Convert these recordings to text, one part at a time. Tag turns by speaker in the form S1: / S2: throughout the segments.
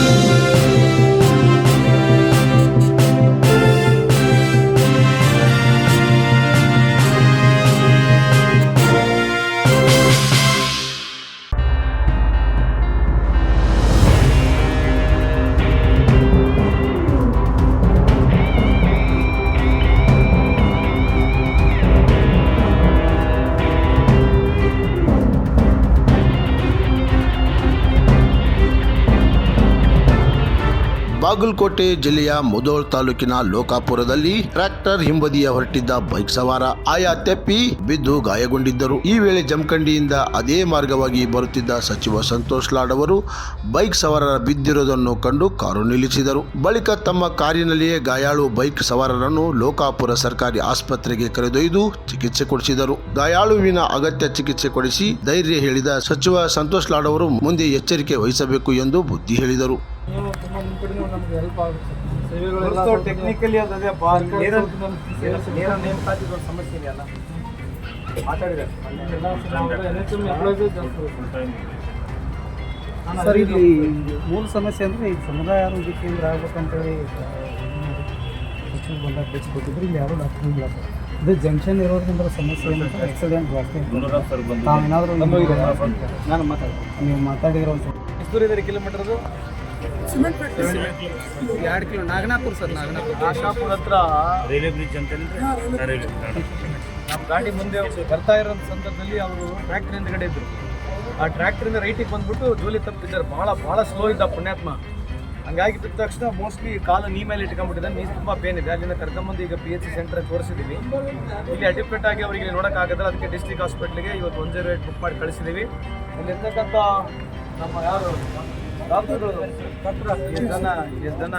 S1: Thank you. Bagalkot ಜಿಲ್ಲೆಯ ಮುದೋಳ್ ತಾಲೂಕಿನ ಲೋಕಾಪುರದಲ್ಲಿ tractor ಹಿಂಬದಿಯ ಹೊರಟಿದ್ದ ಬೈಕ್ ಸವಾರ ಆಯಾ ತೆಪ್ಪಿ ಬಿದ್ದು ಗಾಯಗೊಂಡಿದ್ದರು. ಈ ವೇಳೆ ಜಮಖಂಡಿಯಿಂದ ಅದೇ ಮಾರ್ಗವಾಗಿ ಬರುತ್ತಿದ್ದ ಸಚಿವ ಸಂತೋಷ್ ಲಾಡ್ ಅವರು ಬೈಕ್ ಸವಾರರ ಬಿದ್ದಿರುವುದನ್ನು ಕಂಡು ಕಾರು ನಿಲ್ಲಿಸಿದರು. ಬಳಿಕ ತಮ್ಮ ಕಾರಿನಲ್ಲಿಯೇ ಗಾಯಾಳು ಬೈಕ್ ಸವಾರರನ್ನು ಲೋಕಾಪುರ ಸರ್ಕಾರಿ ಆಸ್ಪತ್ರೆಗೆ ಕರೆದೊಯ್ದು ಚಿಕಿತ್ಸೆ ಕೊಡಿಸಿದರು. ಗಾಯಾಳುವಿನ ಅಗತ್ಯ ಚಿಕಿತ್ಸೆ ಕೊಡಿಸಿ ಧೈರ್ಯ ಹೇಳಿದ ಸಚಿವ ಸಂತೋಷ್ ಲಾಡ್ ಅವರು ಮುಂದೆ ಎಚ್ಚರಿಕೆ ವಹಿಸಬೇಕು ಎಂದು ಬುದ್ಧಿ ಹೇಳಿದರು.
S2: ನೀವು ತುಂಬ ನಮ್ಗೆ ಹೆಲ್ಪ್ ಆಗುತ್ತೆ. ಸೇವೆಗಳೆಲ್ಲ
S3: ಟೆಕ್ನಿಕಲಿ ಅದು ನೇರ ನೇರ ಸಮಸ್ಯೆ ಇದೆಯಲ್ಲ?
S2: ಜಾಸ್ತಿ
S4: ಸರ್ ಇಲ್ಲಿ ಮೂಲ ಸಮಸ್ಯೆ ಅಂದರೆ ಈ ಸಮುದಾಯ ಆರೋಗ್ಯ ಕೇಂದ್ರ ಆಗ್ಬೇಕಂತೇಳಿ ಹೇಳಿ ಬಂದಾಗ ಬಿಚ್ಚಿ ಕೊಟ್ಟಿದ್ರು. ಇಲ್ಲಿ ಯಾರೂ ಡಾಕ್ಟರ್ ಇಲ್ಲ. ಸರ್ ಇದು ಜಂಕ್ಷನ್ ಇರೋದ್ರಿಂದ ಸಮಸ್ಯೆ ಏನಂದ್ರೆ ಆಕ್ಸಿಡೆಂಟ್ ಜಾಸ್ತಿ ತಾವೇನಾದರೂ
S3: ನಾನು ಮಾತಾಡ್ತೀನಿ.
S4: ನೀವು ಮಾತಾಡಿರೋ ಒಂದು
S3: ಎಷ್ಟು ದೂರ ಇದೆ ಕಿಲೋಮೀಟರ್ದು
S4: ಎರಡು ಕಿಲೋ ನಾಗನಾಪುರ ಸರ್ ನಾಗನಾಪುರ.
S3: ಆಶಾಪುರ ಹತ್ರ
S5: ರೈಲ್ವೆ ಬ್ರಿಡ್ಜ್ ಅಂತ
S3: ನಮ್ಮ ಗಾಡಿ ಮುಂದೆ ಬರ್ತಾ ಇರೋ ಸಂದರ್ಭದಲ್ಲಿ ಅವರು ಟ್ರ್ಯಾಕ್ಟರ್ ಹಿಂದ್ಗಡೆ ಇದ್ರು. ಆ ಟ್ರ್ಯಾಕ್ಟರಿಂದ ರೈಟಿಗೆ ಬಂದ್ಬಿಟ್ಟು ಜೋಲಿ ತಪ್ಪಿದ್ದಾರೆ. ಭಾಳ ಭಾಳ ಸ್ಲೋ ಇದ್ದ ಪುಣ್ಯಾತ್ಮ. ಹಂಗಾಗಿ ಬಿದ್ದ ತಕ್ಷಣ ಮೋಸ್ಟ್ಲಿ ಕಾಲು ನೀ ಮೇಲೆ ಇಟ್ಕೊಂಡ್ಬಿಟ್ಟಿದೆ ನೀರು ತುಂಬ ಪೇನ್ ಇದೆ. ಅಲ್ಲಿಂದ ಕರ್ಕೊಂಬಂದು ಈಗ ಪಿ ಎಚ್ ಸಿ ಸೆಂಟ್ರ್ ತೋರಿಸಿದ್ದೀವಿ ಇಲ್ಲಿ ಅಡ್ಮಿಟ್ ಆಗಿ ಅವರಿಗೆ ನೋಡೋಕ್ಕಾಗಲ್ಲ ಅದಕ್ಕೆ ಡಿಸ್ಟ್ರಿಕ್ಟ್ ಹಾಸ್ಪಿಟ್ಲಿಗೆ ಇವತ್ತು ಒನ್ ಜೀರೋ ಏಟ್ ಬುಕ್ ಮಾಡಿ ಕಳಿಸಿದ್ದೀವಿ ಇಲ್ಲಿರ್ತಕ್ಕಂಥ ನಮ್ಮ ಯಾರು? ಡಾಕ್ಟರ್ಗಳು ಎಷ್ಟು ಜನ ಎಷ್ಟು ಜನ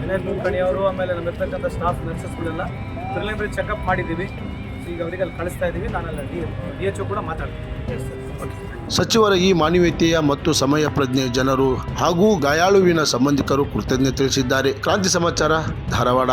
S3: ವಿನಯ್ ಕುಲಕರ್ಣಿ ಅವರು ಆಮೇಲೆ ನಮ್ಮಿರ್ತಕ್ಕಂಥ ಸ್ಟಾಫ್ ನರ್ಸಸ್ಗಳೆಲ್ಲ ಪ್ರಿಲಿಮಿನರಿ ಚೆಕಪ್ ಮಾಡಿದ್ದೀವಿ. ಈಗ ಅವರಿಗೆ ಅಲ್ಲಿ ಕಳಿಸ್ತಾ ಇದ್ದೀವಿ. ನಾನೆಲ್ಲ ಡಿ ಡಿ ಎಚ್ ಕೂಡ ಮಾತಾಡ್ತೀನಿ.
S1: ಸಚಿವರ ಈ ಮಾನವೀಯತೆಯ ಮತ್ತು ಸಮಯ ಪ್ರಜ್ಞೆ ಜನರು ಹಾಗೂ ಗಾಯಾಳುವಿನ ಸಂಬಂಧಿಕರು ಕೃತಜ್ಞತೆ ತಿಳಿಸಿದ್ದಾರೆ. ಕ್ರಾಂತಿ ಸಮಾಚಾರ ಧಾರವಾಡ.